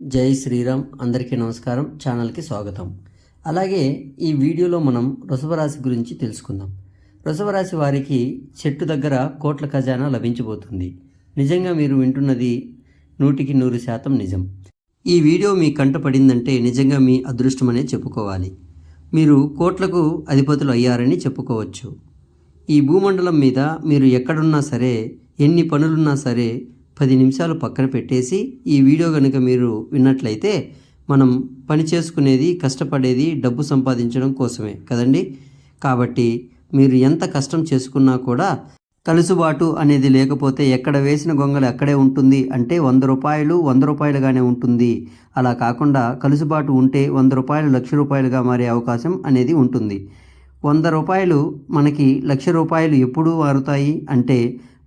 జై శ్రీరామ్ అందరికీ నమస్కారం ఛానల్కి స్వాగతం. అలాగే ఈ వీడియోలో మనం వృషభరాశి గురించి తెలుసుకుందాం. వృషభరాశి వారికి చెట్టు దగ్గర కోట్ల ఖజానా లభించబోతుంది. నిజంగా మీరు వింటున్నది నూటికి నూరు శాతం నిజం. ఈ వీడియో మీ కంట పడిందంటే నిజంగా మీ అదృష్టమనే చెప్పుకోవాలి. మీరు కోట్లకు అధిపతులు అయ్యారని చెప్పుకోవచ్చు. ఈ భూమండలం మీద మీరు ఎక్కడున్నా సరే ఎన్ని పనులున్నా సరే పది నిమిషాలు పక్కన పెట్టేసి ఈ వీడియో కనుక మీరు విన్నట్లయితే మనం పని చేసుకునేది కష్టపడేది డబ్బు సంపాదించడం కోసమే కదండి? కాబట్టి మీరు ఎంత కష్టం చేసుకున్నా కూడా కలుసుబాటు అనేది లేకపోతే ఎక్కడ వేసిన గొంగలు అక్కడే ఉంటుంది అంటే వంద రూపాయలు వంద రూపాయలుగానే ఉంటుంది. అలా కాకుండా కలుసుబాటు ఉంటే వంద రూపాయలు లక్ష రూపాయలుగా మారే అవకాశం అనేది ఉంటుంది. వంద రూపాయలు మనకి లక్ష రూపాయలు ఎప్పుడు మారుతాయి అంటే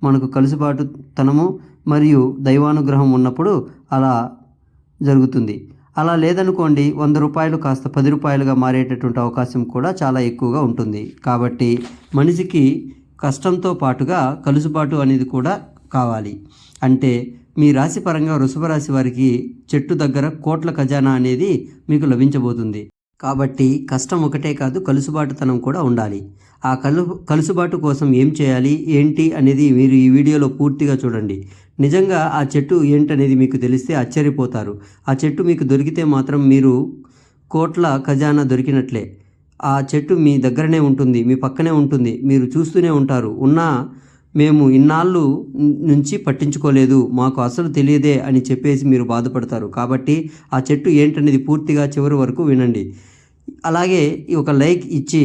మనకు కలుసుబాటు తనము మరియు దైవానుగ్రహం ఉన్నప్పుడు అలా జరుగుతుంది. అలా లేదనుకోండి వంద రూపాయలు కాస్త పది రూపాయలుగా మారేటటువంటి అవకాశం కూడా చాలా ఎక్కువగా ఉంటుంది. కాబట్టి మనిషికి కష్టంతో పాటుగా కలుసుబాటు అనేది కూడా కావాలి. అంటే మీ రాశి పరంగా వృషభ రాశి వారికి చెట్టు దగ్గర కోట్ల ఖజానా అనేది మీకు లభించబోతుంది. కాబట్టి కష్టం ఒకటే కాదు కలుసుబాటుతనం కూడా ఉండాలి. ఆ కలు కలుసుబాటు కోసం ఏం చేయాలి ఏంటి అనేది మీరు ఈ వీడియోలో పూర్తిగా చూడండి. నిజంగా ఆ చెట్టు ఏంటనేది మీకు తెలిస్తే ఆశ్చర్యపోతారు. ఆ చెట్టు మీకు దొరికితే మాత్రం మీరు కోట్ల ఖజానా దొరికినట్లే. ఆ చెట్టు మీ దగ్గరనే ఉంటుంది మీ పక్కనే ఉంటుంది మీరు చూస్తూనే ఉంటారు. ఉన్నా మేము ఇన్నాళ్ళు నుంచి పట్టించుకోలేదు మాకు అసలు తెలియదే అని చెప్పేసి మీరు బాధపడతారు. కాబట్టి ఆ చెట్టు ఏంటనేది పూర్తిగా చివరి వరకు వినండి. అలాగే ఈ ఒక లైక్ ఇచ్చి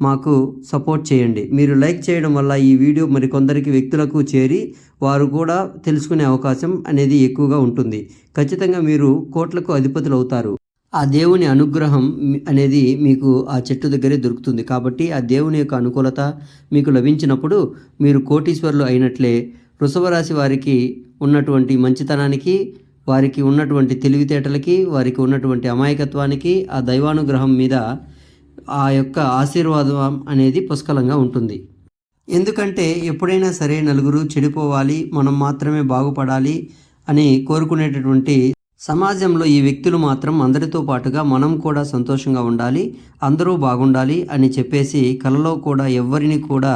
మాకు సపోర్ట్ చేయండి. మీరు లైక్ చేయడం వల్ల ఈ వీడియో మరి కొందరికి వ్యక్తులకు చేరి వారు కూడా తెలుసుకునే అవకాశం అనేది ఎక్కువగా ఉంటుంది. ఖచ్చితంగా మీరు కోట్లకు అధిపతులు అవుతారు ఆ దేవుని అనుగ్రహం అనేది మీకు ఆ చెట్టు దగ్గరే దొరుకుతుంది. కాబట్టి ఆ దేవుని యొక్క అనుకూలత మీకు లభించినప్పుడు మీరు కోటీశ్వరులు అయినట్లే వృషభరాశి వారికి ఉన్నటువంటి మంచితనానికి వారికి ఉన్నటువంటి తెలివితేటలకి వారికి ఉన్నటువంటి అమాయకత్వానికి ఆ దైవానుగ్రహం మీద ఆ యొక్క ఆశీర్వాదం అనేది పుష్కలంగా ఉంటుంది. ఎందుకంటే ఎప్పుడైనా సరే నలుగురు చెడిపోవాలి మనం మాత్రమే బాగుపడాలి అని కోరుకునేటటువంటి సమాజంలో ఈ వ్యక్తులు మాత్రం అందరితో పాటుగా మనం కూడా సంతోషంగా ఉండాలి అందరూ బాగుండాలి అని చెప్పేసి కలలో కూడా ఎవరిని కూడా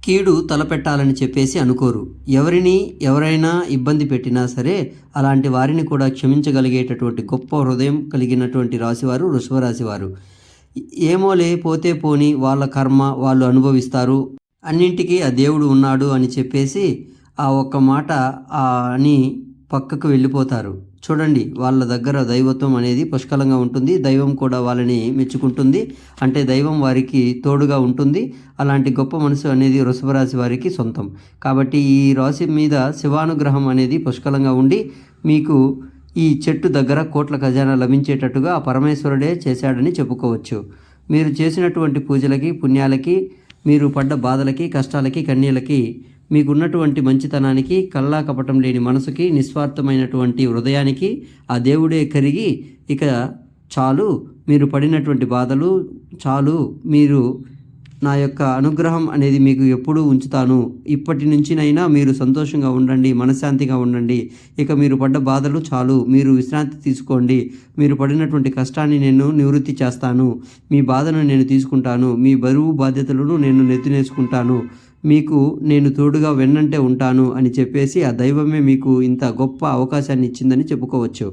కీడు తలపెట్టాలని చెప్పేసి అనుకోరు. ఎవరిని ఎవరైనా ఇబ్బంది పెట్టినా సరే అలాంటి వారిని కూడా క్షమించగలిగేటటువంటి గొప్ప హృదయం కలిగినటువంటి రాశివారు వృషభరాశివారు. ఏమో ఏమోలే పోతే పోని వాళ్ళ కర్మ వాళ్ళు అనుభవిస్తారు. అన్నింటికీ ఆ దేవుడు ఉన్నాడు అని చెప్పేసి ఆ ఒక్క మాట ఆ అని పక్కకు వెళ్ళిపోతారు. చూడండి వాళ్ళ దగ్గర దైవత్వం అనేది పుష్కలంగా ఉంటుంది. దైవం కూడా వాళ్ళని మెచ్చుకుంటుంది. అంటే దైవం వారికి తోడుగా ఉంటుంది. అలాంటి గొప్ప మనసు అనేది వృషభరాశి వారికి సొంతం. కాబట్టి ఈ రాశి మీద శివానుగ్రహం అనేది పుష్కలంగా ఉండి మీకు ఈ చెట్టు దగ్గర కోట్ల ఖజానా లభించేటట్టుగా ఆ పరమేశ్వరుడే చేశాడని చెప్పుకోవచ్చు. మీరు చేసినటువంటి పూజలకి పుణ్యాలకి మీరు పడ్డ బాధలకి కష్టాలకి కన్నీలకి మీకున్నటువంటి మంచితనానికి కల్లా కపటం లేని మనసుకి నిస్వార్థమైనటువంటి హృదయానికి ఆ దేవుడే కరిగి ఇక చాలు మీరు పడినటువంటి బాధలు చాలు మీరు నా యొక్క అనుగ్రహం అనేది మీకు ఎప్పుడూ ఉంచుతాను. ఇప్పటి నుంచినైనా మీరు సంతోషంగా ఉండండి మనశ్శాంతిగా ఉండండి. ఇక మీరు పడ్డ బాధలు చాలు. మీరు విశ్రాంతి తీసుకోండి. మీరు పడినటువంటి కష్టాన్ని నేను నివృత్తి చేస్తాను. మీ బాధను నేను తీసుకుంటాను. మీ బరువు బాధ్యతలను నేను నెత్తినేసుకుంటాను. మీకు నేను తోడుగా వెన్నంటే ఉంటాను అని చెప్పేసి ఆ దైవమే మీకు ఇంత గొప్ప అవకాశాన్ని ఇచ్చిందని చెప్పుకోవచ్చు.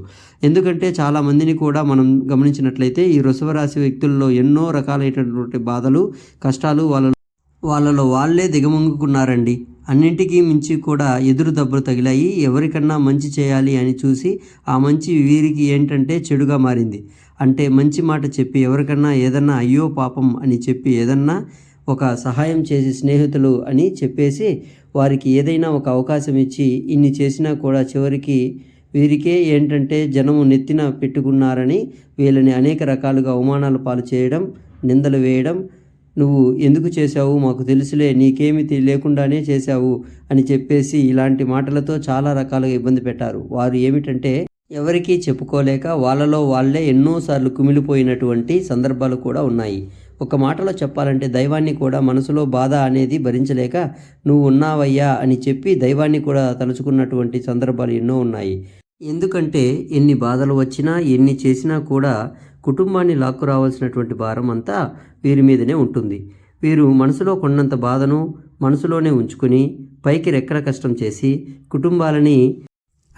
ఎందుకంటే చాలా మందిని కూడా మనం గమనించినట్లయితే ఈ వృషభరాశి వ్యక్తుల్లో ఎన్నో రకాలైనటువంటి బాధలు కష్టాలు వాళ్ళ వాళ్ళలో వాళ్ళే దిగమంగుకున్నారండి. అన్నింటికీ మించి కూడా ఎదురు దెబ్బలు తగిలాయి ఎవరికన్నా మంచి చేయాలి అని చూసి ఆ మంచి వీరికి ఏంటంటే చెడుగా మారింది. అంటే మంచి మాట చెప్పి ఎవరికన్నా ఏదన్నా అయ్యో పాపం అని చెప్పి ఏదన్నా ఒక సహాయం చేసి స్నేహితులు అని చెప్పేసి వారికి ఏదైనా ఒక అవకాశం ఇచ్చి ఇన్ని చేసినా కూడా చివరికి వీరికే ఏంటంటే జనము నెత్తిన పెట్టుకున్నారని వీళ్ళని అనేక రకాలుగా అవమానాల పాలు చేయడం నిందలు వేయడం నువ్వు ఎందుకు చేశావు? మాకు తెలుసులే నీకేమి లేకుండానే చేశావు అని చెప్పేసి ఇలాంటి మాటలతో చాలా రకాలుగా ఇబ్బంది పెట్టారు. వారు ఏమిటంటే ఎవరికీ చెప్పుకోలేక వాళ్ళలో వాళ్ళే ఎన్నోసార్లు కుమిలిపోయినటువంటి సందర్భాలు కూడా ఉన్నాయి. ఒక మాటలో చెప్పాలంటే దైవాన్ని కూడా మనసులో బాధ అనేది భరించలేక నువ్వు ఉన్నావయ్యా అని చెప్పి దైవాన్ని కూడా తలుచుకున్నటువంటి సందర్భాలు ఎన్నో ఉన్నాయి. ఎందుకంటే ఎన్ని బాధలు వచ్చినా ఎన్ని చేసినా కూడా కుటుంబాన్ని లాక్కు రావాల్సినటువంటి భారం అంతా వీరి మీదనే ఉంటుంది. వీరు మనసులో కొన్నంత బాధను మనసులోనే ఉంచుకుని పైకి రెక్కల కష్టం చేసి కుటుంబాలని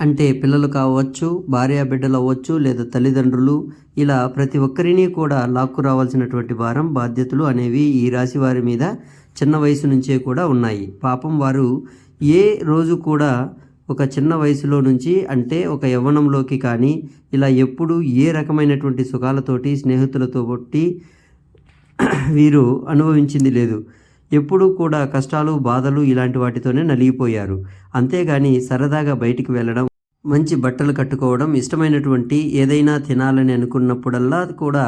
అంటే పిల్లలు కావచ్చు భార్యా బిడ్డలు అవ్వచ్చు లేదా తల్లిదండ్రులు ఇలా ప్రతి ఒక్కరిని కూడా లాక్కు రావాల్సినటువంటి భారం బాధ్యతలు అనేవి ఈ రాశి వారి మీద చిన్న వయసు నుంచే కూడా ఉన్నాయి. పాపం వారు ఏ రోజు కూడా ఒక చిన్న వయసులో నుంచి అంటే ఒక యవ్వనంలోకి కానీ ఇలా ఎప్పుడు ఏ రకమైనటువంటి సుఖాలతోటి స్నేహితులతో కొట్టి వీరు అనుభవించింది లేదు. ఎప్పుడూ కూడా కష్టాలు బాధలు ఇలాంటి వాటితోనే నలిగిపోయారు. అంతేగాని సరదాగా బయటికి వెళ్ళడం మంచి బట్టలు కట్టుకోవడం ఇష్టమైనటువంటి ఏదైనా తినాలని అనుకున్నప్పుడల్లా కూడా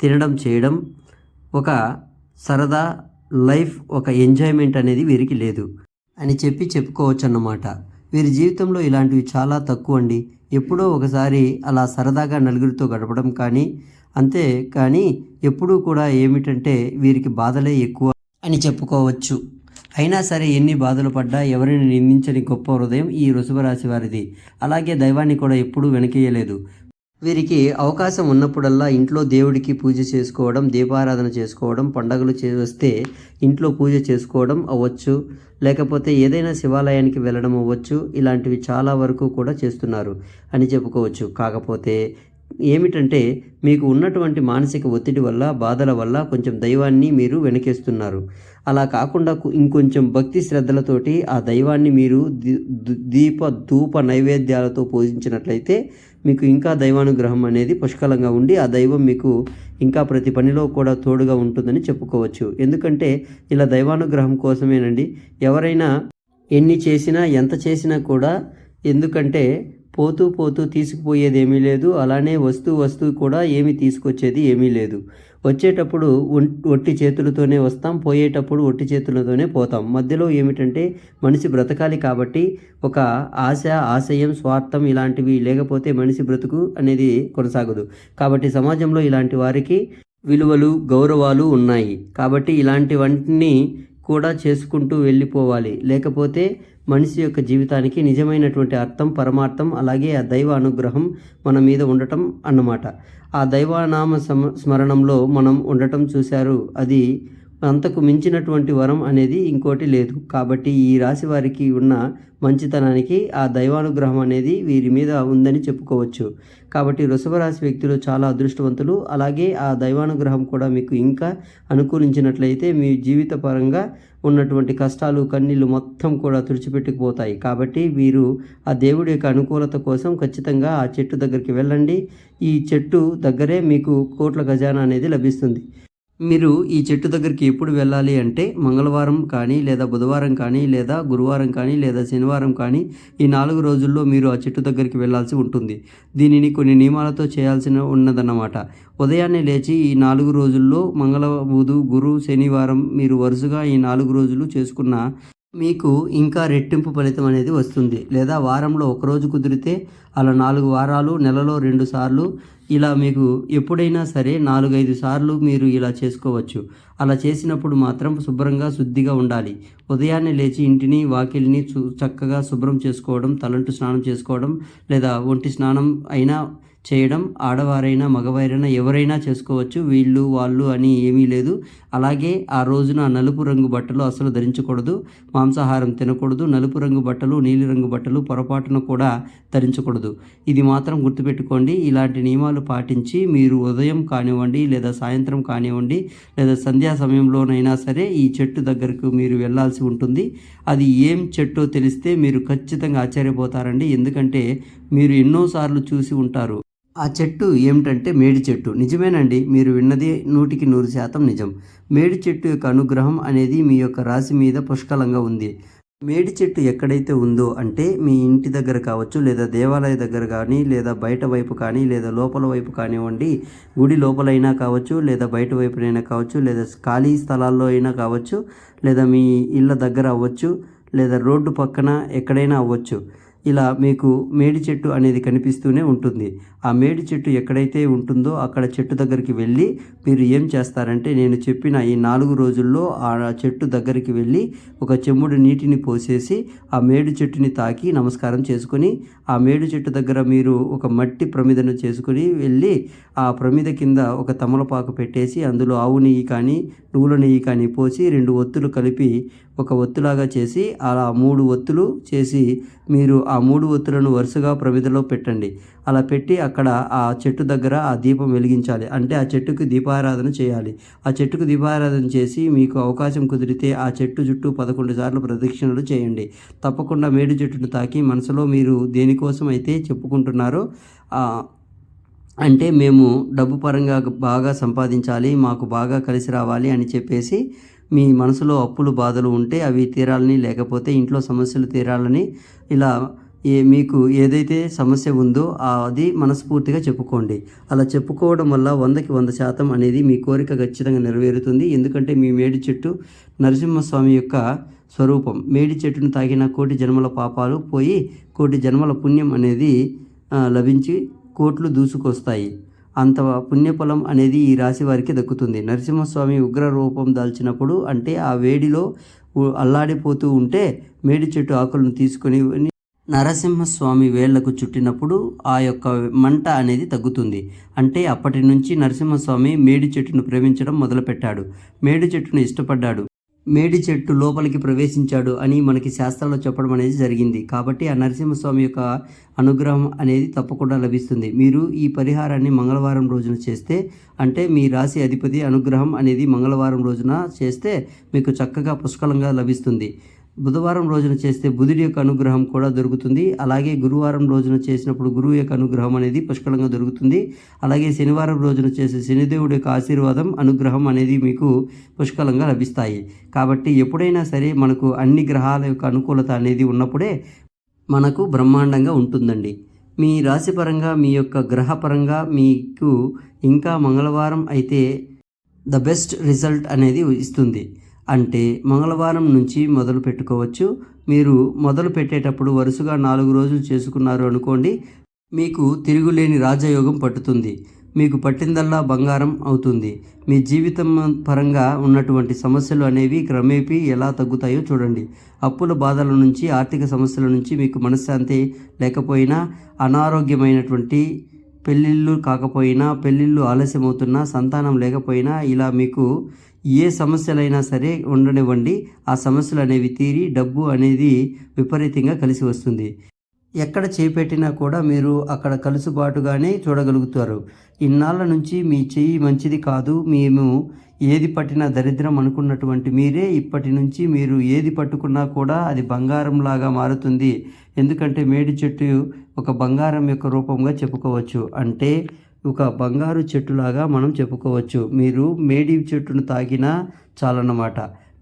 తినడం చేయడం ఒక సరదా లైఫ్ ఒక ఎంజాయ్మెంట్ అనేది వీరికి లేదు అని చెప్పి చెప్పుకోవచ్చు అన్నమాట వీరి జీవితంలో ఇలాంటివి చాలా తక్కువ అండి. ఎప్పుడో ఒకసారి అలా సరదాగా నలుగురితో గడపడం కానీ అంతే కానీ ఎప్పుడూ కూడా ఏమిటంటే వీరికి బాధలే ఎక్కువ అని చెప్పుకోవచ్చు. అయినా సరే ఎన్ని బాధలు పడ్డా ఎవరిని నిందించని గొప్ప హృదయం ఈ వృషభ రాశి వారిది. అలాగే దైవాన్ని కూడా ఎప్పుడూ వెనకేయలేదు. వీరికి అవకాశం ఉన్నప్పుడల్లా ఇంట్లో దేవుడికి పూజ చేసుకోవడం దీపారాధన చేసుకోవడం పండగలు చే వస్తే ఇంట్లో పూజ చేసుకోవడం అవ్వచ్చు. లేకపోతే ఏదైనా శివాలయానికి వెళ్ళడం అవ్వచ్చు. ఇలాంటివి చాలా వరకు కూడా చేస్తున్నారు అని చెప్పుకోవచ్చు. కాకపోతే ఏమిటంటే మీకు ఉన్నటువంటి మానసిక ఒత్తిడి వల్ల బాధల వల్ల కొంచెం దైవాన్ని మీరు వెనకేస్తున్నారు. అలా కాకుండా ఇంకొంచెం భక్తి శ్రద్ధలతోటి ఆ దైవాన్ని మీరు దీప ధూప నైవేద్యాలతో పూజించినట్లయితే మీకు ఇంకా దైవానుగ్రహం అనేది పుష్కలంగా ఉండి ఆ దైవం మీకు ఇంకా ప్రతి పనిలో కూడా తోడుగా ఉంటుందని చెప్పుకోవచ్చు. ఎందుకంటే ఇలా దైవానుగ్రహం కోసమేనండి. ఎవరైనా ఎన్ని చేసినా ఎంత చేసినా కూడా ఎందుకంటే పోతూ పోతూ తీసుకుపోయేది ఏమీ లేదు. అలానే వస్తూ వస్తూ కూడా ఏమి తీసుకొచ్చేది ఏమీ లేదు. వచ్చేటప్పుడు ఒట్టి చేతులతోనే వస్తాం. పోయేటప్పుడు ఒట్టి చేతులతోనే పోతాం. మధ్యలో ఏమిటంటే మనిషి బ్రతకాలి కాబట్టి ఒక ఆశ ఆశయం స్వార్థం ఇలాంటివి లేకపోతే మనిషి బ్రతుకు అనేది కొనసాగదు. కాబట్టి సమాజంలో ఇలాంటి వారికి విలువలు గౌరవాలు ఉన్నాయి. కాబట్టి ఇలాంటివన్నీ కూడా చేసుకుంటూ వెళ్ళిపోవాలి. లేకపోతే మనిషి యొక్క జీవితానికి నిజమైనటువంటి అర్థం పరమార్థం అలాగే ఆ దైవ అనుగ్రహం మన మీద ఉండటం అన్నమాట. ఆ దైవనామ సమ స్మరణంలో మనం ఉండటం చూశారు. అది అంతకు మించినటువంటి వరం అనేది ఇంకోటి లేదు. కాబట్టి ఈ రాశి వారికి ఉన్న మంచితనానికి ఆ దైవానుగ్రహం అనేది వీరి మీద ఉందని చెప్పుకోవచ్చు. కాబట్టి వృషభ రాశి వ్యక్తులు చాలా అదృష్టవంతులు. అలాగే ఆ దైవానుగ్రహం కూడా మీకు ఇంకా అనుకూలించినట్లయితే మీ జీవిత పరంగా ఉన్నటువంటి కష్టాలు కన్నీళ్ళు మొత్తం కూడా తుడిచిపెట్టుకుపోతాయి. కాబట్టి వీరు ఆ దేవుడి యొక్క అనుకూలత కోసం ఖచ్చితంగా ఆ చెట్టు దగ్గరికి వెళ్ళండి. ఈ చెట్టు దగ్గరే మీకు కోట్ల ఖజానా అనేది లభిస్తుంది. మీరు ఈ చెట్టు దగ్గరికి ఎప్పుడు వెళ్ళాలి అంటే మంగళవారం కానీ లేదా బుధవారం కానీ లేదా గురువారం కానీ లేదా శనివారం కానీ ఈ నాలుగు రోజుల్లో మీరు ఆ చెట్టు దగ్గరికి వెళ్ళాల్సి ఉంటుంది. దీనిని కొన్ని నియమాలతో చేయాల్సిన ఉన్నదన్నమాట. ఉదయాన్నే లేచి ఈ నాలుగు రోజుల్లో మంగళ బుధు గురు శనివారం మీరు వరుసగా ఈ నాలుగు రోజులు చేసుకున్న మీకు ఇంకా రెట్టింపు ఫలితం అనేది వస్తుంది. లేదా వారంలో ఒకరోజు కుదిరితే అలా నాలుగు వారాలు నెలలో రెండు సార్లు ఇలా మీకు ఎప్పుడైనా సరే నాలుగైదు సార్లు మీరు ఇలా చేసుకోవచ్చు. అలా చేసినప్పుడు మాత్రం శుభ్రంగా శుద్ధిగా ఉండాలి. ఉదయాన్నే లేచి ఇంటిని వాకిలిని చు- చక్కగా శుభ్రం చేసుకోవడం తలంటు స్నానం చేసుకోవడం లేదా ఒంటి స్నానం అయినా చేయడం ఆడవారైనా మగవారైనా ఎవరైనా చేసుకోవచ్చు. వీళ్ళు వాళ్ళు అని ఏమీ లేదు. అలాగే ఆ రోజున నలుపు రంగు బట్టలు అసలు ధరించకూడదు. మాంసాహారం తినకూడదు. నలుపు రంగు బట్టలు నీలిరంగు బట్టలు పొరపాటున కూడా ధరించకూడదు. ఇది మాత్రం గుర్తుపెట్టుకోండి. ఇలాంటి నియమాలు పాటించి మీరు ఉదయం కానివ్వండి లేదా సాయంత్రం కానివ్వండి లేదా సంధ్యా సమయంలోనైనా సరే ఈ చెట్టు దగ్గరకు మీరు వెళ్ళాల్సి ఉంటుంది. అది ఏం చెట్టో తెలిస్తే మీరు ఖచ్చితంగా ఆశ్చర్యపోతారండి. ఎందుకంటే మీరు ఎన్నోసార్లు చూసి ఉంటారు. ఆ చెట్టు ఏమిటంటే మేడి చెట్టు. నిజమేనండి మీరు విన్నది నూటికి నూరు శాతం నిజం. మేడి చెట్టు యొక్క అనుగ్రహం అనేది మీ యొక్క రాశి మీద పుష్కలంగా ఉంది. మేడి చెట్టు ఎక్కడైతే ఉందో అంటే మీ ఇంటి దగ్గర కావచ్చు లేదా దేవాలయ దగ్గర కానీ లేదా బయట వైపు కానీ లేదా లోపల వైపు కానివ్వండి గుడి లోపలైనా కావచ్చు లేదా బయట వైపునైనా కావచ్చు లేదా ఖాళీ స్థలాల్లో అయినా కావచ్చు లేదా మీ ఇళ్ళ దగ్గర అవ్వచ్చు లేదా రోడ్డు పక్కన ఎక్కడైనా అవ్వచ్చు. ఇలా మీకు మేడి చెట్టు అనేది కనిపిస్తూనే ఉంటుంది. ఆ మేడి చెట్టు ఎక్కడైతే ఉంటుందో అక్కడ చెట్టు దగ్గరికి వెళ్ళి మీరు ఏం చేస్తారంటే నేను చెప్పిన ఈ నాలుగు రోజుల్లో ఆ చెట్టు దగ్గరికి వెళ్ళి ఒక చెమ్ముడు నీటిని పోసేసి ఆ మేడి చెట్టుని తాకి నమస్కారం చేసుకొని ఆ మేడి చెట్టు దగ్గర మీరు ఒక మట్టి ప్రమిదను చేసుకుని వెళ్ళి ఆ ప్రమిద కింద ఒక తమలపాకు పెట్టేసి అందులో ఆవు నెయ్యి కానీ నువ్వుల నెయ్యి కానీ పోసి రెండు ఒత్తులు కలిపి ఒక ఒత్తులాగా చేసి అలా మూడు ఒత్తులు చేసి మీరు ఆ మూడు ఒత్తులను వరుసగా ప్రమిదలో పెట్టండి. అలా పెట్టి అక్కడ ఆ చెట్టు దగ్గర ఆ దీపం వెలిగించాలి. అంటే ఆ చెట్టుకు దీపారాధన చేయాలి. ఆ చెట్టుకు దీపారాధన చేసి మీకు అవకాశం కుదిరితే ఆ చెట్టు చుట్టూ పదకొండు సార్లు ప్రదక్షిణలు చేయండి. తప్పకుండా మేడి చెట్టును తాకి మనసులో మీరు దేనికోసం అయితే చెప్పుకుంటున్నారో అంటే మేము డబ్బు పరంగా బాగా సంపాదించాలి మాకు బాగా కలిసి రావాలి అని చెప్పేసి మీ మనసులో అప్పులు బాధలు ఉంటే అవి తీరాలని లేకపోతే ఇంట్లో సమస్యలు తీరాలని ఇలా ఏ మీకు ఏదైతే సమస్య ఉందో అది మనస్ఫూర్తిగా చెప్పుకోండి. అలా చెప్పుకోవడం వల్ల వందకి వంద శాతం అనేది మీ కోరిక ఖచ్చితంగా నెరవేరుతుంది. ఎందుకంటే మీ మేడి చెట్టు నరసింహస్వామి యొక్క స్వరూపం. మేడి చెట్టును తాగిన కోటి జన్మల పాపాలు పోయి కోటి జన్మల పుణ్యం అనేది లభించి కోట్లు దూసుకొస్తాయి. అంత పుణ్యఫలం అనేది ఈ రాశి వారికి దక్కుతుంది. నరసింహస్వామి ఉగ్ర రూపం దాల్చినప్పుడు అంటే ఆ వేడిలో అల్లాడిపోతూ ఉంటే మేడి చెట్టు ఆకులను తీసుకొని నరసింహస్వామి వేళ్ళకు చుట్టినప్పుడు ఆ యొక్క మంట అనేది తగ్గుతుంది. అంటే అప్పటి నుంచి నరసింహస్వామి మేడి చెట్టును ప్రేమించడం మొదలుపెట్టాడు. మేడి చెట్టును ఇష్టపడ్డాడు. మేడి చెట్టు లోపలికి ప్రవేశించాడు అని మనకి శాస్త్రాల్లో చెప్పడం అనేది జరిగింది. కాబట్టి ఆ నరసింహస్వామి యొక్క అనుగ్రహం అనేది తప్పకుండా లభిస్తుంది. మీరు ఈ పరిహారాన్ని మంగళవారం రోజున చేస్తే అంటే మీ రాశి అధిపతి అనుగ్రహం అనేది మంగళవారం రోజున చేస్తే మీకు చక్కగా పుష్కలంగా లభిస్తుంది. బుధవారం రోజున చేస్తే బుధుడి యొక్క అనుగ్రహం కూడా దొరుకుతుంది. అలాగే గురువారం రోజున చేసినప్పుడు గురువు యొక్క అనుగ్రహం అనేది పుష్కలంగా దొరుకుతుంది. అలాగే శనివారం రోజున చేసే శనిదేవుడి యొక్క ఆశీర్వాదం అనుగ్రహం అనేది మీకు పుష్కలంగా లభిస్తాయి. కాబట్టి ఎప్పుడైనా సరే మనకు అన్ని గ్రహాల యొక్క అనుకూలత అనేది ఉన్నప్పుడే మనకు బ్రహ్మాండంగా ఉంటుందండి. మీ రాశిపరంగా మీ యొక్క గ్రహపరంగా మీకు ఇంకా మంగళవారం అయితే ద బెస్ట్ రిజల్ట్ అనేది ఇస్తుంది. అంటే మంగళవారం నుంచి మొదలు పెట్టుకోవచ్చు. మీరు మొదలు పెట్టేటప్పుడు వరుసగా నాలుగు రోజులు చేసుకున్నారు అనుకోండి మీకు తిరుగులేని రాజయోగం పట్టుతుంది. మీకు పట్టిందల్లా బంగారం అవుతుంది. మీ జీవితం పరంగా ఉన్నటువంటి సమస్యలు అనేవి క్రమేపీ ఎలా తగ్గుతాయో చూడండి. అప్పుల బాధల నుంచి ఆర్థిక సమస్యల నుంచి మీకు మనశ్శాంతి లేకపోయినా అనారోగ్యమైనటువంటి పెళ్ళిళ్ళు కాకపోయినా పెళ్ళిళ్ళు ఆలస్యమవుతున్నా సంతానం లేకపోయినా ఇలా మీకు ఏ సమస్యలైనా సరే ఉండనివ్వండి. ఆ సమస్యలు అనేవి తీరి డబ్బు అనేది విపరీతంగా కలిసి వస్తుంది. ఎక్కడ చేపెట్టినా కూడా మీరు అక్కడ కలుసుబాటుగానే చూడగలుగుతారు. ఇన్నాళ్ళ నుంచి మీ చెయ్యి మంచిది కాదు. మేము ఏది పట్టినా దరిద్రం అనుకున్నటువంటి మీరే ఇప్పటి నుంచి మీరు ఏది పట్టుకున్నా కూడా అది బంగారంలాగా మారుతుంది. ఎందుకంటే మేడి చెట్టు ఒక బంగారం యొక్క రూపంగా చెప్పుకోవచ్చు. అంటే ఒక బంగారు చెట్టులాగా మనం చెప్పుకోవచ్చు. మీరు మేడి చెట్టును తాగినా చాలన్నమాట.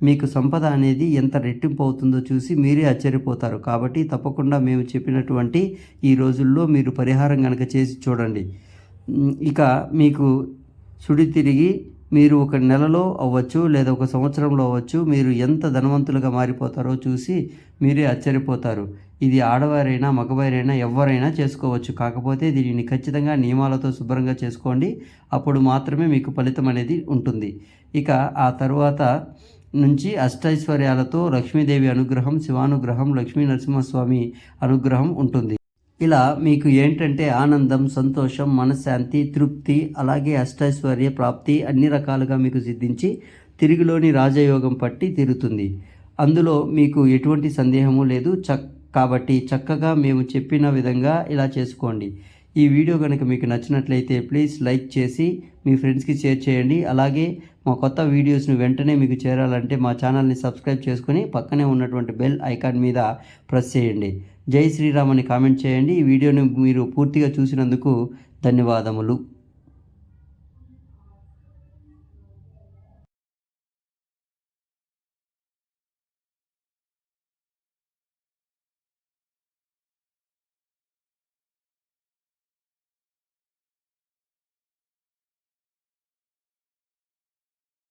మీకు సంపద అనేది ఎంత రెట్టింపు అవుతుందో చూసి మీరే ఆశ్చర్యపోతారు. కాబట్టి తప్పకుండా మేము చెప్పినటువంటి ఈ రోజుల్లో మీరు పరిహారం కనుక చేసి చూడండి. ఇక మీకు సుడి తిరిగి మీరు ఒక నెలలో అవ్వచ్చు లేదా ఒక సంవత్సరంలో అవ్వచ్చు మీరు ఎంత ధనవంతులుగా మారిపోతారో చూసి మీరే ఆశ్చర్యపోతారు. ఇది ఆడవారైనా మగవారైనా ఎవరైనా చేసుకోవచ్చు. కాకపోతే దీనిని ఖచ్చితంగా నియమాలతో శుభ్రంగా చేసుకోండి. అప్పుడు మాత్రమే మీకు ఫలితం అనేది ఉంటుంది. ఇక ఆ తరువాత నుంచి అష్టైశ్వర్యాలతో లక్ష్మీదేవి అనుగ్రహం శివానుగ్రహం లక్ష్మీ నరసింహస్వామి అనుగ్రహం ఉంటుంది. ఇలా మీకు ఏంటంటే ఆనందం సంతోషం మనశ్శాంతి తృప్తి అలాగే అష్టైశ్వర్య ప్రాప్తి అన్ని రకాలుగా మీకు సిద్ధించి తిరుగులోని రాజయోగం పట్టి తీరుతుంది. అందులో మీకు ఎటువంటి సందేహము లేదు. చక్ కాబట్టి చక్కగా మేము చెప్పిన విధంగా ఇలా చేసుకోండి. ఈ వీడియో కనుక మీకు నచ్చినట్లయితే ప్లీజ్ లైక్ చేసి మీ ఫ్రెండ్స్కి షేర్ చేయండి. అలాగే మా కొత్త వీడియోస్ని వెంటనే మీకు చేరాలంటే మా ఛానల్ని సబ్స్క్రైబ్ చేసుకుని పక్కనే ఉన్నటువంటి బెల్ ఐకాన్ మీద ప్రెస్ చేయండి. జై శ్రీరామ్ అని కామెంట్ చేయండి. ఈ వీడియోని మీరు పూర్తిగా చూసినందుకు ధన్యవాదములు.